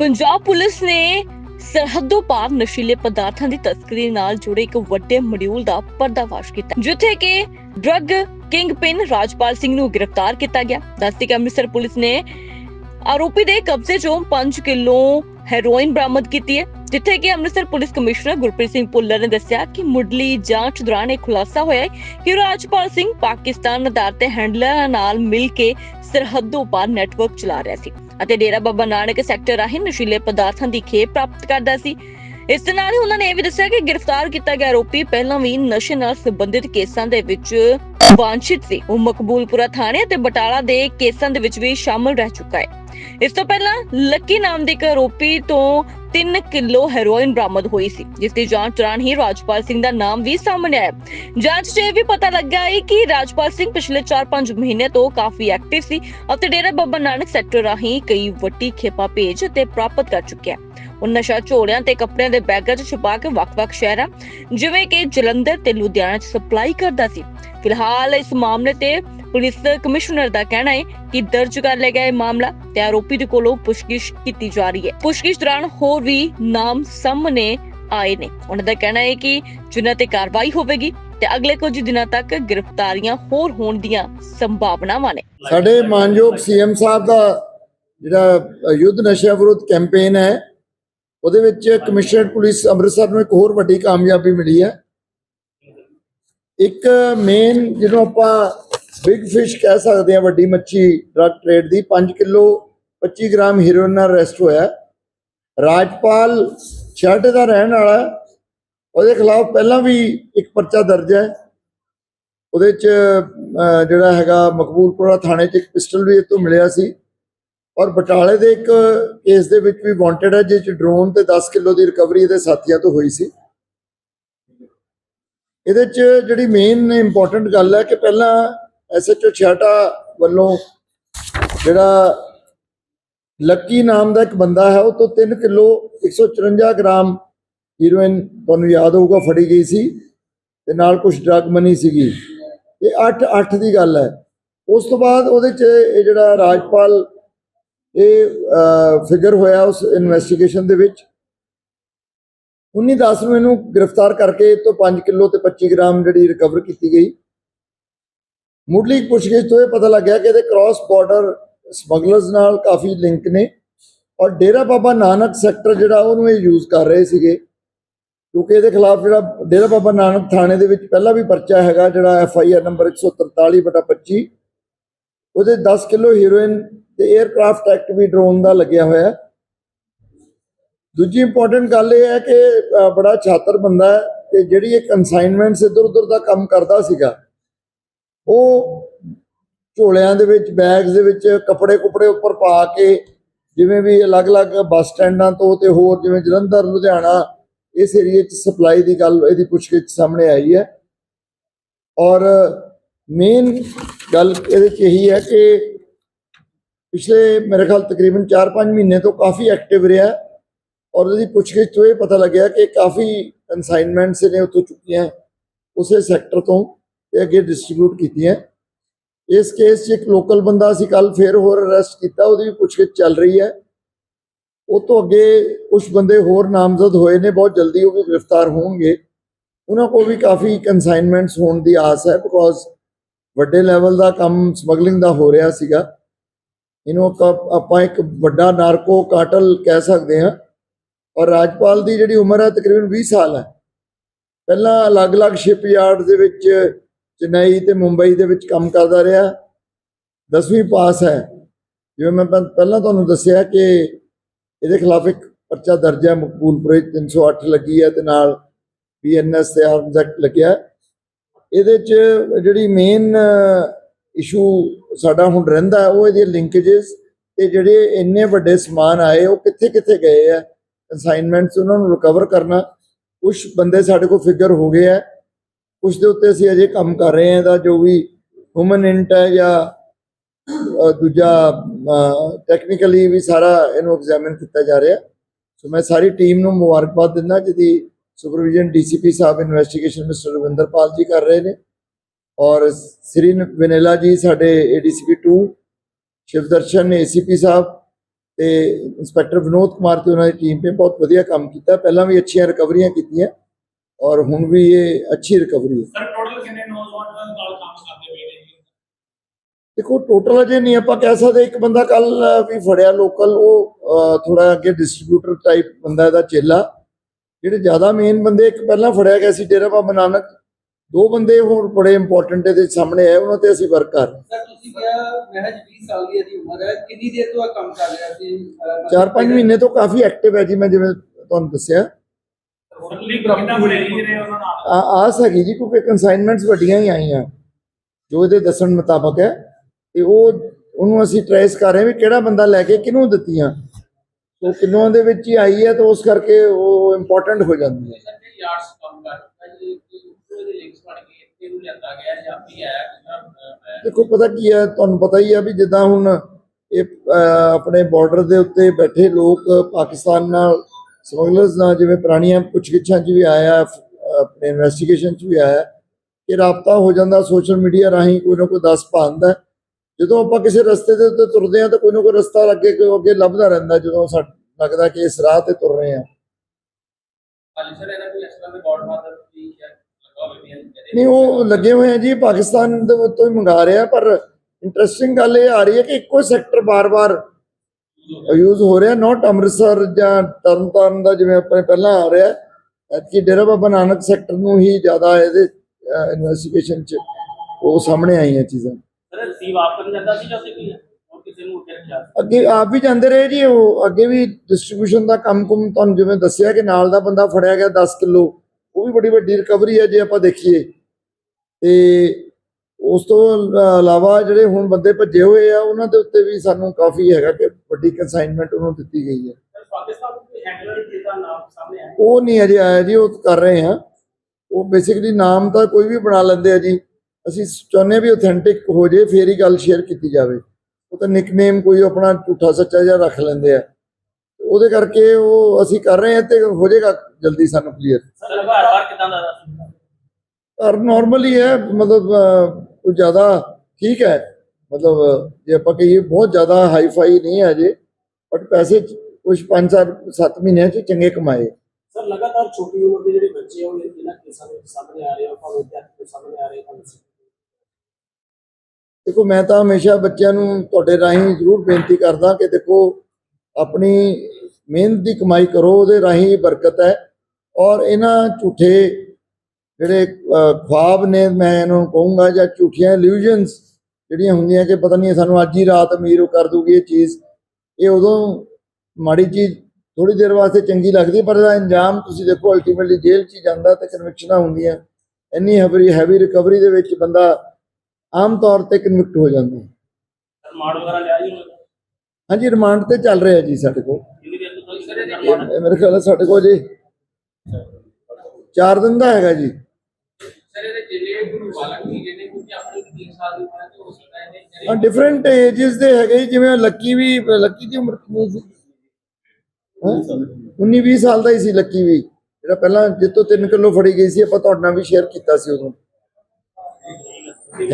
Punjab police ਨੇ ਸਰਹੱਦੋਂ ਪਾਰ ਨਸ਼ੀਲੇ ਪਦਾਰਥਾਂ ਦੀ ਤਸਕਰੀ ਨਾਲ ਜੁੜੇ ਇੱਕ ਵੱਡੇ ਮੋਡਿਊਲ ਦਾ ਪਰਦਾਫਾਸ਼ ਕੀਤਾ, ਜਿੱਥੇ ਕਿ drug kingpin Rajpal Singh ਨੂੰ ਗ੍ਰਿਫਤਾਰ ਕੀਤਾ ਗਿਆ। ਦੱਸਦੀ ਕਿ ਅੰਮ੍ਰਿਤਸਰ ਪੁਲਿਸ ਨੇ ਆਰੋਪੀ ਦੇ ਕਬਜ਼ੇ ਚੋਂ 5 ਕਿਲੋ ਹੈਰੋਇਨ ਬਰਾਮਦ ਕੀਤੀ ਹੈ, ਜਿੱਥੇ ਕਿ ਅੰਮ੍ਰਿਤਸਰ ਪੁਲਿਸ ਕਮਿਸ਼ਨਰ ਗੁਰਪ੍ਰੀਤ ਸਿੰਘ ਭੁੱਲਰ ਨੇ ਦੱਸਿਆ ਕਿ ਮੁੱਢਲੀ ਜਾਂਚ ਦੌਰਾਨ ਇਹ ਖੁਲਾਸਾ ਹੋਇਆ ਹੈ ਕਿ ਰਾਜਪਾਲ ਸਿੰਘ ਪਾਕਿਸਤਾਨ ਅਧਾਰਤ ਹੈਂਡਲਰਾਂ ਨਾਲ ਮਿਲ ਕੇ ਸਰਹੱਦੋਂ ਪਾਰ ਨੈਟਵਰਕ ਚਲਾ ਰਿਹਾ ਸੀ ਅਤੇ ਡੇਰਾ ਬਾਬਾ ਨਾਨਕ ਸੈਕਟਰ ਰਾਹੀਂ ਨਸ਼ੀਲੇ ਪਦਾਰਥਾਂ ਦੀ ਖੇਪ ਪ੍ਰਾਪਤ ਕਰਦਾ ਸੀ। ਇਸ ਦੇ ਨਾਲ ਹੀ ਉਹਨਾਂ ਨੇ ਇਹ ਵੀ ਦੱਸਿਆ ਕਿ ਗ੍ਰਿਫਤਾਰ ਕੀਤਾ ਗਿਆ ਆਰੋਪੀ ਪਹਿਲਾਂ ਵੀ ਨਸ਼ੇ ਨਾਲ ਸੰਬੰਧਿਤ ਕੇਸਾਂ ਦੇ ਵਿੱਚ ਵਾਂਛਿਤ ਸੀ। ਉਹ ਮਕਬੂਲਪੁਰਾ ਥਾਣੇ ਅਤੇ ਬਟਾਲਾ ਦੇ ਕੇਸਾਂ ਦੇ ਵਿੱਚ ਵੀ ਸ਼ਾਮਲ ਰਹਿ ਚੁੱਕਾ ਹੈ। ਇਸ ਤੋਂ ਪਹਿਲਾਂ ਲੱਕੀ ਨਾਮ ਦੇ ਇੱਕ ਆਰੋਪੀ ਤੋਂ 3 ਕਿਲੋ ਹੈਰੋਇਨ ਬਰਾਮਦ ਹੋਈ ਸੀ, ਜਿਸ ਦੀ ਜਾਂਚ ਦੌਰਾਨ ਹੀ ਰਾਜਪਾਲ ਸਿੰਘ ਦਾ ਨਾਮ ਵੀ ਸਾਹਮਣੇ ਆਇਆ। ਜਾਂਚ 'ਚ ਇਹ ਵੀ ਪਤਾ ਲੱਗਾ ਹੈ ਕਿ ਰਾਜਪਾਲ ਸਿੰਘ ਪਿਛਲੇ 4-5 ਮਹੀਨੇ ਤੋਂ ਕਾਫੀ ਐਕਟਿਵ ਸੀ ਅਤੇ ਡੇਰਾ ਬਾਬਾ ਨਾਨਕ ਸੈਕਟਰ ਰਾਹੀਂ ਕਈ ਵੱਡੀ ਖੇਪਾ ਭੇਜ ਤੇ ਪ੍ਰਾਪਤ ਕਰ ਚੁੱਕਿਆ ਉਹ ਨਸ਼ਾ ਝੋਲਿਆਂ ਤੇ ਕੱਪੜਿਆਂ ਦੇ ਬੈਗਾਂ 'ਚ ਛੁਪਾ ਕੇ ਵੱਖ-ਵੱਖ ਸ਼ਹਿਰਾਂ, ਜਿਵੇਂ ਕਿ ਜਲੰਧਰ ਤੇ ਲੁਧਿਆਣਾ 'ਚ ਸਪਲਾਈ ਕਰਦਾ ਸੀ। ਫਿਲਹਾਲ ਇਸ ਮਾਮਲੇ ਤੇ ਪੁਲਿਸ ਕਮਿਸ਼ਨਰ ਦਾ ਕਹਿਣਾ ਹੈ ਕਿ ਦਰਜ ਕਰ ਲਿਆ ਗਿਆ ਇਹ ਮਾਮਲਾ ਤੇ ਆਰੋਪੀ ਦੇ ਕੋਲੋਂ ਪੁੱਛਗਿੱਛ ਕੀਤੀ ਜਾ ਰਹੀ ਹੈ। ਪੁੱਛਗਿੱਛ ਦੌਰਾਨ ਹੋਰ ਵੀ ਨਾਮ ਸਾਹਮਣੇ ਆਏ ਨੇ। ਉਹਨਾਂ ਦਾ ਕਹਿਣਾ ਹੈ ਕਿ ਜਿਨ੍ਹਾਂ ਤੇ ਕਾਰਵਾਈ ਹੋਵੇਗੀ ਤੇ ਅਗਲੇ ਕੁਝ ਦਿਨਾਂ ਤੱਕ ਗ੍ਰਿਫਤਾਰੀਆਂ ਹੋਰ ਹੋਣ ਦੀਆਂ ਸੰਭਾਵਨਾਵਾਂ ਨੇ। ਸਾਡੇ ਮਾਨਯੋਗ ਸੀਐਮ ਸਾਹਿਬ ਦਾ ਜਿਹੜਾ ਯੁੱਧ ਨਸ਼ਾ ਵਿਰੋਧ ਕੈਂਪੇਨ ਹੈ, ਉਹਦੇ ਵਿੱਚ ਕਮਿਸ਼ਨਰ ਪੁਲਿਸ ਅੰਮ੍ਰਿਤਸਰ ਨੂੰ ਇੱਕ ਹੋਰ ਵੱਡੀ ਕਾਮਯਾਬੀ ਮਿਲੀ ਹੈ। ਇੱਕ ਮੇਨ ਜਿਹਨੂੰ ਆਪਾਂ ਬਿਗ ਫਿਸ਼ ਕਹਿ ਸਕਦੇ ਹਾਂ, ਵੱਡੀ ਮੱਛੀ ਡਰੱਗ ਟ੍ਰੇਡ ਦੀ 5 ਕਿਲੋ 25 ਗ੍ਰਾਮ ਹੀਰੋਇਨ ਨਾਲ ਅਰੈਸਟ ਹੋਇਆ। ਰਾਜਪਾਲ ਛੱਡ ਦਾ ਰਹਿਣ ਵਾਲਾ ਉਹਦੇ ਖਿਲਾਫ ਪਹਿਲਾਂ ਵੀ ਇੱਕ ਪਰਚਾ ਦਰਜ ਹੈ। ਉਹਦੇ ਚ ਜਿਹੜਾ ਹੈਗਾ ਮਕਬੂਲਪੁਰਾ ਥਾਣੇ 'ਚ ਇੱਕ ਪਿਸਟਲ ਵੀ ਇਹ ਤੋਂ ਮਿਲਿਆ ਸੀ। ਔਰ ਬਟਾਲੇ ਦੇ ਇੱਕ ਕੇਸ ਦੇ ਵਿੱਚ ਵੀ ਵਾਂਟਡ ਹੈ ਜਿਸ 'ਚ ਡਰੋਨ ਤੇ 10 ਕਿਲੋ ਦੀ ਰਿਕਵਰੀ ਇਹਦੇ ਸਾਥੀਆਂ ਤੋਂ ਹੋਈ ਸੀ। ਇਹਦੇ 'ਚ ਜਿਹੜੀ ਮੇਨ ਇੰਪੋਰਟੈਂਟ ਗੱਲ ਹੈ ਕਿ ਪਹਿਲਾਂ ਐਸਐਚਓ ਛਿਆਟਾ ਵੱਲੋਂ ਜਿਹੜਾ ਲੱਕੀ ਨਾਮ ਦਾ ਇੱਕ ਬੰਦਾ ਹੈ, ਉਹ ਤੋਂ 3 ਕਿਲੋ 154 ਗ੍ਰਾਮ ਹੀਰੋਇਨ ਤੁਹਾਨੂੰ ਯਾਦ ਹੋਊਗਾ, ਫੜੀ ਗਈ ਸੀ ਤੇ ਨਾਲ ਕੁਝ ਡਰਗ ਮਨੀ ਸੀਗੀ। ਇਹ 8 8 ਦੀ ਗੱਲ ਹੈ। ਉਸ ਤੋਂ ਬਾਅਦ ਉਹਦੇ ਚ ਇਹ ਜਿਹੜਾ ਰਾਜਪਾਲ, ਇਹ ਫਿਗਰ ਹੋਇਆ ਉਸ ਇਨਵੈਸਟੀਗੇਸ਼ਨ ਦੇ ਵਿੱਚ। 19 10 ਨੂੰ ਇਹਨੂੰ ਗ੍ਰਿਫਤਾਰ ਕਰਕੇ ਇਹ ਤੋਂ 5 ਕਿਲੋ ਤੇ 25 ਗ੍ਰਾਮ ਜਿਹੜੀ ਰਿਕਵਰ ਕੀਤੀ ਗਈ। ਮੁੱਢਲੀ ਪੁੱਛਗਿੱਛ ਤੋਂ ਇਹ ਪਤਾ ਲੱਗਿਆ ਕਿ ਇਹਦੇ ਕ੍ਰਾਸ ਬਾਰਡਰ ਸਮਗਲਰਸ ਨਾਲ ਕਾਫੀ ਲਿੰਕ ਨੇ ਔਰ ਡੇਰਾ ਬਾਬਾ ਨਾਨਕ ਸੈਕਟਰ ਜਿਹੜਾ ਉਹਨੂੰ ਇਹ ਯੂਜ਼ ਕਰ ਰਹੇ ਸੀਗੇ, ਕਿਉਂਕਿ ਇਹਦੇ ਖਿਲਾਫ ਜਿਹੜਾ ਡੇਰਾ ਬਾਬਾ ਨਾਨਕ ਥਾਣੇ ਦੇ ਵਿੱਚ ਪਹਿਲਾਂ ਵੀ ਪਰਚਾ ਹੈਗਾ ਜਿਹੜਾ ਐਫ ਆਈ ਆਰ ਨੰਬਰ 143/25 ਉਹਦੇ 10 ਕਿਲੋ ਹੀਰੋਇਨ ਤੇ 에ਅਰਕ੍ਰਾਫਟ ਐਕਟ ਵੀ ਡਰੋਨ ਦਾ ਲੱਗਿਆ ਹੋਇਆ। ਦੂਜੀ ਇੰਪੋਰਟੈਂਟ ਗੱਲ ਇਹ ਹੈ ਕਿ ਬੜਾ ਛਾਤਰ ਬੰਦਾ ਹੈ ਤੇ ਜਿਹੜੀ ਇਹ ਕਨਸਾਈਨਮੈਂਟਸ ਇੱਧਰ ਉੱਧਰ ਦਾ ਕੰਮ ਕਰਦਾ ਸੀਗਾ, ਉਹ ਝੋਲਿਆਂ ਦੇ ਵਿੱਚ ਬੈਗਸ ਦੇ ਵਿੱਚ, ਕੱਪੜੇ ਕੁਪੜੇ ਉੱਪਰ ਪਾ ਕੇ, ਜਿਵੇਂ ਵੀ ਅਲੱਗ-ਅਲੱਗ ਬੱਸ ਸਟੈਂਡਾਂ ਤੋਂ ਤੇ ਹੋਰ ਜਿਵੇਂ ਜਲੰਧਰ, ਲੁਧਿਆਣਾ ਇਸ ਏਰੀਏ 'ਚ ਸਪਲਾਈ ਦੀ ਗੱਲ, ਇਹਦੀ ਪੁੱਛਗਿੱਛ ਸਾਹਮਣੇ ਆਈ ਹੈ। ਔਰ ਮੇਨ ਗੱਲ ਇਹਦੇ 'ਚ ਇਹੀ ਹੈ ਕਿ ਪਿਛਲੇ ਮੇਰੇ ਖਿਆਲ ਤਕਰੀਬਨ 4-5 ਮਹੀਨੇ ਤੋਂ ਕਾਫੀ ਐਕਟਿਵ ਰਿਹਾ। ਔਰ ਉਹਦੀ ਪੁੱਛਗਿੱਛ ਤੋਂ ਇਹ ਪਤਾ ਲੱਗਿਆ ਕਿ ਕਾਫੀ ਕਨਸਾਈਨਮੈਂਟਸ ਨੇ ਉੱਥੋਂ ਚੁੱਕੀਆਂ ਉਸੇ ਸੈਕਟਰ ਤੋਂ ਤੇ ਅੱਗੇ ਡਿਸਟ੍ਰੀਬਿਊਟ ਕੀਤੀਆਂ। ਇਸ ਕੇਸ 'ਚ ਇੱਕ ਲੋਕਲ ਬੰਦਾ ਸੀ ਕੱਲ ਫੇਰ ਹੋਰ ਅਰੈਸਟ ਕੀਤਾ, ਉਹਦੀ ਵੀ ਪੁੱਛਗਿੱਛ ਚੱਲ ਰਹੀ ਹੈ। ਉਹ ਤੋਂ ਅੱਗੇ ਕੁਝ ਬੰਦੇ ਹੋਰ ਨਾਮਜ਼ਦ ਹੋਏ ਨੇ, ਬਹੁਤ ਜਲਦੀ ਉਹ ਵੀ ਗ੍ਰਿਫਤਾਰ ਹੋਣਗੇ। ਉਹਨਾਂ ਕੋਲ ਵੀ ਕਾਫੀ ਕਨਸਾਈਨਮੈਂਟਸ ਹੋਣ ਦੀ ਆਸ ਹੈ ਬਿਕੋਜ਼ ਵੱਡੇ ਲੈਵਲ ਦਾ ਕੰਮ ਸਮਗਲਿੰਗ ਦਾ ਹੋ ਰਿਹਾ ਸੀਗਾ। ਇਹਨੂੰ ਆਪਾਂ- ਆਪਾਂ ਇੱਕ ਵੱਡਾ ਨਾਰਕੋ ਕਾਟਲ ਕਹਿ ਸਕਦੇ ਹਾਂ। ਔਰ ਰਾਜਪਾਲ ਦੀ ਜਿਹੜੀ ਉਮਰ ਹੈ ਤਕਰੀਬਨ 20 ਸਾਲ ਹੈ। ਪਹਿਲਾਂ ਅਲੱਗ-ਅਲੱਗ ਸ਼ਿਪਯਾਰਡ ਦੇ ਵਿੱਚ ਚੇਨਈ ਤੇ ਮੁੰਬਈ ਦੇ ਵਿੱਚ ਕੰਮ ਕਰਦਾ ਰਿਹਾ। 10ਵੀਂ ਪਾਸ ਹੈ। ਜਿਵੇਂ ਮੈਂ ਪਹਿਲਾਂ ਤੁਹਾਨੂੰ ਦੱਸਿਆ ਕਿ ਇਹਦੇ ਖਿਲਾਫ ਇੱਕ ਪਰਚਾ ਦਰਜ ਹੈ, ਮਕਬੂਲਪੁਰੇ 'ਚ 308 ਲੱਗੀ ਹੈ ਤੇ ਨਾਲ ਪੀਐਨਐਸ ਤੇ ਆਰਮਸ ਐਕਟ ਲੱਗਿਆ ਇਹਦੇ 'ਚ ਜਿਹੜੀ ਮੇਨ ਇਸ਼ੂ ਸਾਡਾ ਹੁਣ ਰਹਿੰਦਾ ਉਹ ਇਹਦੀ ਲਿੰਕੇजेस ਤੇ ਜਿਹੜੇ ਇੰਨੇ ਵੱਡੇ ਸਮਾਨ ਆਏ, ਉਹ ਕਿੱਥੇ ਕਿੱਥੇ ਗਏ ਆ ਅਸਾਈਨਮੈਂਟਸ ਉਹਨਾਂ ਨੂੰ ਰਿਕਵਰ ਕਰਨਾ ਕੁਝ ਬੰਦੇ ਸਾਡੇ ਕੋਲ ਫਿਗਰ ਹੋ ਗਏ ਆ ਕੁਝ ਦੇ ਉੱਤੇ ਅਸੀਂ ਅਜੇ ਕੰਮ ਕਰ ਰਹੇ ਹਾਂ ਇਹਦਾ ਜੋ ਵੀ ਹਿਊਮਨ ਇੰਟ ਹੈ ਜਾਂ ਦੂਜਾ ਟੈਕਨੀਕਲੀ ਵੀ ਸਾਰਾ ਇਹਨੂੰ ਐਗਜ਼ਾਮਿਨ ਕੀਤਾ ਜਾ ਰਿਹਾ। ਸੋ ਮੈਂ ਸਾਰੀ ਟੀਮ ਨੂੰ ਮੁਬਾਰਕਬਾਦ ਦਿੰਦਾ ਜਿਹਦੀ ਸੁਪਰਵਿਜ਼ਨ ਡੀਸੀਪੀ ਸਾਹਿਬ ਇਨਵੈਸਟੀਗੇਸ਼ਨ ਮਿਸਟਰ ਰਵਿੰਦਰਪਾਲ ਜੀ ਕਰ ਰਹੇ ਨੇ। ਔਰ ਸ੍ਰੀ ਵਨੇਲਾ ਜੀ ਸਾਡੇ ਏਡੀਸੀਪੀ 2 ਸ਼ਿਵਦਰਸ਼ਨ ਏਸੀਪੀ ਸਾਹਿਬ ਤੇ ਇੰਸਪੈਕਟਰ ਵਿਨੋਦ ਕੁਮਾਰ ਤੇ ਉਹਨਾਂ ਦੀ ਟੀਮ ਨੇ ਬਹੁਤ ਵਧੀਆ ਕੰਮ ਕੀਤਾ। ਪਹਿਲਾਂ ਵੀ ਅੱਛੀਆਂ ਰਿਕਵਰੀਆਂ ਕੀਤੀਆਂ ਔਰ ਹੁਣ ਵੀ ਇਹ ਅੱਛੀ ਰਿਕਵਰੀ ਹੈ। ਸਰ ਟੋਟਲ ਕਿੰਨੇ ਨੌਜਵਾਨ ਨਾਲ ਕੰਮ ਕਰਦੇ ਪਏ ਨੇ? ਦੇਖੋ ਟੋਟਲ ਅਜੇ ਨਹੀਂ ਆਪਾਂ ਕਹਿ ਸਕਦੇ। ਇੱਕ ਬੰਦਾ ਕੱਲ ਵੀ ਫੜਿਆ ਲੋਕਲ ਉਹ ਥੋੜਾ ਅੱਗੇ ਡਿਸਟ੍ਰੀਬਿਊਟਰ ਟਾਈਪ ਬੰਦਾ ਇਹਦਾ ਚੇਲਾ। ਜਿਹੜੇ ਜ਼ਿਆਦਾ ਮੇਨ ਬੰਦੇ ਇੱਕ ਪਹਿਲਾਂ ਫੜਿਆ ਗਿਆ ਸੀ ਡੇਰਾ ਬਾਬਾ ਨਾਨਕ। ਦੋ ਬੰਦੇ ਹੋਰ ਬੜੇ ਇੰਪੋਰਟੈਂਟ ਇਹਦੇ ਸਾਹਮਣੇ ਆਏ ਉਹਨਾਂ ਤੇ ਅਸੀਂ ਵਰਕ ਕਰ ਰਹੇ ਹਾਂ। ਸਰ ਤੁਸੀਂ ਕਿਹਾ ਮਹਿਜ 20 ਸਾਲ ਦੀ ਇਹਦੀ ਉਮਰ ਹੈ ਕਿੰਨੀ ਦੇਰ ਤੋਂ ਇਹ ਕੰਮ ਕਰ ਰਿਹਾ ਸੀ? ਚਾਰ ਪੰਜ ਮਹੀਨੇ ਤੋਂ ਕਾਫੀ ਐਕਟਿਵ ਹੈ ਜੀ ਮੈਂ ਜਿਵੇਂ ਤੁਹਾਨੂੰ ਦੱਸਿਆ। ਕਿੰਨਾ ਆ- ਆਸ ਹੈਗੀ ਜੀ ਕਿਉਂਕਿ ਕਨਸਾਈਨਮੈਂਟਸ ਵੱਡੀਆਂ ਹੀ ਆਈਆਂ। ਜੋ ਇਹਦੇ ਦੱਸਣ ਮੁਤਾਬਕ ਹੈ ਤੇ ਉਹ ਉਹਨੂੰ ਅਸੀਂ ਟ੍ਰੇਸ ਕਰ ਰਹੇ ਹਾਂ ਵੀ ਕਿਹੜਾ ਬੰਦਾ ਲੈ ਕੇ ਕਿਹਨੂੰ ਦਿੱਤੀਆਂ। ਉਹ ਕਿੰਨੋਂ ਦੇ ਵਿੱਚ ਹੀ ਆਈ ਹੈ ਤਾਂ ਉਸ ਕਰਕੇ ਉਹ ਇੰਪੋਰਟੈਂਟ ਹੋ ਜਾਂਦੀ ਹੈ। ਦੇ ਲਿੰਕਸ ਬਣ ਕੇ ਇੱਥੇ ਨੂੰ ਲਿਆਂਦਾ ਗਿਆ ਜਾਂ ਵੀ ਹੈ ਦੇਖੋ ਪਤਾ ਕੀ ਹੈ ਤੁਹਾਨੂੰ ਪਤਾ ਹੀ ਹੈ ਵੀ ਜਿੱਦਾਂ ਹੁਣ ਇਹ ਆਪਣੇ ਬਾਰਡਰ ਦੇ ਉੱਤੇ ਬੈਠੇ ਲੋਕ ਪਾਕਿਸਤਾਨ ਨਾਲ ਸਮਗਲਰਸ ਨਾਲ ਜਿਵੇਂ ਪੁਰਾਣੀਆਂ ਪੁੱਛਗਿੱਛਾਂ 'ਚ ਵੀ ਆਇਆ ਆਪਣੇ ਇਨਵੈਸਟੀਗੇਸ਼ਨ 'ਚ ਵੀ ਆਇਆ ਕਿ ਰਾਬਤਾ ਹੋ ਜਾਂਦਾ ਸੋਸ਼ਲ ਮੀਡੀਆ ਰਾਹੀਂ ਕੋਈ ਨਾ ਕੋਈ ਦੱਸ ਪਾਉਂਦਾ ਜਦੋਂ ਆਪਾਂ ਕਿਸੇ ਰਸਤੇ ਦੇ ਉੱਤੇ ਤੁਰਦੇ ਹਾਂ ਤਾਂ ਕੋਈ ਨਾ ਕੋਈ ਰਸਤਾ ਅੱਗੇ ਕੋਈ ਅੱਗੇ ਲੱਭਦਾ ਰਹਿੰਦਾ ਜਦੋਂ ਲੱਗਦਾ ਕਿ ਇਸ ਰਾਹ ਤੇ ਤੁਰ ਰਹੇ ਹਾਂ। ਹਾਲੀ ਸਰ ਇਹਦਾ ਕੋਈ ਇਸ ਤਰ੍ਹਾਂ ਦੇ ਹੈ ਲੱਗਾ ਹੋਵੇ ਵੀ ਇਹਦੇ- ਨਹੀਂ ਉਹ ਲੱਗੇ ਹੋਏ ਆ ਜੀ ਪਾਕਿਸਤਾਨ ਦੇ ਤੋਂ ਹੀ ਮੰਗਾ ਰਹੇ ਪਰ ਇੰਟਰਸਟਿੰਗ ਗੱਲ ਇਹ ਆ ਰਹੀ ਹੈ ਕਿ ਇੱਕੋ ਸੈਕਟਰ ਬਾਰ-ਬਾਰ ਯੂਜ਼ ਹੋ ਰਿਹਾ ਨਾਟ ਅੰਮ੍ਰਿਤਸਰ ਜਾਂ ਤਰਨਤਾਰਨ ਦਾ ਜਿਵੇਂ ਆਪਣੇ ਪਹਿਲਾਂ ਆ ਰਿਹਾ ਐਤਕੀ ਡੇਰਾ ਬਾਬਾ ਨਾਨਕ ਸੈਕਟਰ ਨੂੰ ਹੀ ਜ਼ਿਆਦਾ ਇਹਦੇ ਇਨਵੈਸਟੀਗੇਸ਼ਨ 'ਚ ਉਹ ਸਾਹਮਣੇ ਆਈਆਂ ਚੀਜ਼ਾਂ। ਸਰ ਸੀ ਜਾਂਦਾ ਸੀ ਜਾਂ ਸੀ ਅੱਗੇ ਆਪ ਵੀ ਜਾਂਦੇ ਰਹੇ ਜੀ ਉਹ ਅੱਗੇ ਵੀ ਡਿਸਟ੍ਰੀਬਿਊਸ਼ਨ ਦਾ ਕੰਮ ਕੁਮ ਤੁਹਾਨੂੰ ਜਿਵੇਂ ਦੱਸਿਆ ਕਿ ਨਾਲ ਦਾ ਬੰਦਾ ਫੜਿਆ ਗਿਆ 10 ਕਿਲੋ ਉਹ ਵੀ ਬੜੀ ਵੱਡੀ ਰਿਕਵਰੀ ਹੈ ਜੇ ਆਪਾਂ ਦੇਖੀਏ। ਤੇ ਉਸ ਤੋਂ ਇਲਾਵਾ ਜਿਹੜੇ ਹੁਣ ਬੰਦੇ ਭੱਜੇ ਹੋਏ ਆ ਉਹਨਾਂ ਦੇ ਉੱਤੇ ਵੀ ਸਾਨੂੰ ਕਾਫੀ ਹੈਗਾ ਕਿ ਵੱਡੀ ਕਨਸਾਈਨਮੈਂਟ ਉਹਨੂੰ ਦਿੱਤੀ ਗਈ ਹੈ। ਉਹ ਨਹੀਂ ਅਜੇ ਆਇਆ ਜੀ ਉਹ ਕਰ ਰਹੇ ਹਾਂ ਉਹ ਬੇਸਿਕਲੀ ਨਾਮ ਤਾਂ ਕੋਈ ਵੀ ਬਣਾ ਲੈਂਦੇ ਆ ਜੀ। ਅਸੀਂ ਚਾਹੁੰਦੇ ਵੀ ਆਥੈਂਟਿਕ ਹੋ ਜੇ ਫੇਰ ਹੀ ਗੱਲ ਸ਼ੇਅਰ ਕੀਤੀ ਜਾਵੇ। ਉਹ ਤਾਂ ਨਿਕਨੇਮ ਕੋਈ ਆਪਣਾ ਝੂਠਾ ਸੱਚਾ ਜਿਹਾ ਰੱਖ ਲੈਂਦੇ ਆ। ਉਹਦੇ ਕਰਕੇ ਉਹ ਅਸੀਂ ਕਰ ਰਹੇ ਹਾਂ ਤੇ ਹੋ ਜਾਏਗਾ। ਜਲਦੀ ਸਾਨੂੰ ਕਲੀਅਰ ਸਰ ਘਰ-ਬਾਰ ਕਿਦਾਂ ਦਾ ਪਰ ਨਾਰਮਲ ਹੀ ਹੈ ਮਤਲਬ ਕੋਈ ਜ਼ਿਆਦਾ ਠੀਕ ਹੈ। ਮਤਲਬ ਜੇ ਆਪਾਂ ਕਹੀਏ ਬਹੁਤ ਜ਼ਿਆਦਾ ਹਾਈ ਫਾਈ ਨਹੀਂ ਹੈ ਅਜੇ ਬਟ ਪੈਸੇ ਕੁਝ 5-4 7 ਮਹੀਨਿਆਂ ਚ ਚੰਗੇ ਕਮਾਏ। ਸਰ ਲਗਾਤਾਰ ਛੋਟੀ ਉਮਰ ਦੇ ਜਿਹੜੇ ਬੱਚੇ ਆ ਉਹ ਇਹਨਾਂ ਕੇਸਾਂ ਦੇ ਵਿੱਚ ਸਾਹਮਣੇ ਆ ਰਹੇ ਆ ਭਾਵੇਂ ਵਿਦਿਆਰਥੀ ਦੇ ਸਾਹਮਣੇ ਆ ਰਹੇ ਹਨ ਦੇਖੋ ਮੈਂ ਤਾਂ ਹਮੇਸ਼ਾ ਬੱਚਿਆਂ ਨੂੰ ਤੁਹਾਡੇ ਰਾਹੀਂ ਜ਼ਰੂਰ ਬੇਨਤੀ ਕਰਦਾ ਕਿ ਦੇਖੋ ਆਪਣੀ ਮਿਹਨਤ ਦੀ ਕਮਾਈ ਕਰੋ ਉਹਦੇ ਰਾਹੀਂ ਬਰਕਤ ਹੈ। ਔਰ ਇਹਨਾਂ ਝੂਠੇ ਜਿਹੜੇ ਖੁਆਬ ਨੇ ਮੈਂ ਇਹਨਾਂ ਨੂੰ ਕਹੂੰਗਾ ਜਾਂ ਝੂਠੀਆਂ ਇਲੂਜਨਸ ਜਿਹੜੀਆਂ ਹੁੰਦੀਆਂ ਕਿ ਪਤਾ ਨਹੀਂ ਸਾਨੂੰ ਅੱਜ ਹੀ ਰਾਤ ਅਮੀਰ ਕਰ ਦੂਗੀ ਇਹ ਚੀਜ਼ ਇਹ ਉਦੋਂ ਮਾੜੀ ਚੀਜ਼ ਥੋੜੀ ਦੇਰ ਵਾਸਤੇ ਚੰਗੀ ਲੱਗਦੀ ਪਰ ਇਹਦਾ ਅੰਜਾਮ ਤੁਸੀਂ ਦੇਖੋ ਅਲਟੀਮੇਟਲੀ ਜੇਲ੍ਹ 'ਚ ਜਾਂਦਾ ਤੇ ਕਨਵਿਕਸ਼ਨਾਂ ਹੁੰਦੀਆਂ। ਇੰਨੀ ਹੈਵੀ ਹੈਵੀ ਰਿਕਵਰੀ ਦੇ ਵਿੱਚ ਬੰਦਾ ਆਮ ਤੌਰ ਤੇ ਕਨਵਿਕਟ ਹੋ ਜਾਂਦਾ। ਹੈ। ਸਰ ਮਾੜ ਵਗੈਰਾ ਲਿਆ ਜੀ? ਹੁਣ ਹਾਂਜੀ ਰਿਮਾਂਡ ਤੇ ਚੱਲ ਰਿਹਾ ਜੀ ਸਾਡੇ ਕੋਲ। ਮੇਰੇ ਖਿਆਲ ਸਾਡੇ ਕੋਲ ਜੀ 4 ਦਿਨ ਦਾ ਹੈਗਾ ਜੀ। ਸਰ ਇਹਦੇ ਜਿਹੜੇ ਗੁਰੂ ਬਾਲਕ ਵੀ ਜਿਹੜੇ ਕਿਉਂਕਿ ਆਪਣੇ 3 ਸਾਲ ਦੀ ਉਮਰ ਹੈ ਡਿਫਰੈਂਟ ਏਜਸ ਦੇ ਹੈਗੇ ਜਿਵੇਂ ਲੱਕੀ ਵੀ ਲੱਕੀ ਦੀ ਉਮਰ ਕਿੰਨੀ ਸੀ? ਹੈਂ? 19 20 ਸਾਲ ਦਾ ਹੀ ਸੀ ਲੱਕੀ ਵੀ। ਜਿਹੜਾ ਪਹਿਲਾਂ ਜਿੱਤੋਂ 3 ਕਿਲੋ ਫੜੀ ਗਈ ਸੀ ਆਪਾਂ ਤੁਹਾਡੇ ਨਾਲ ਵੀ ਸ਼ੇਅਰ ਕੀਤਾ ਸੀ ਉਦੋਂ। ਥੈਂਕ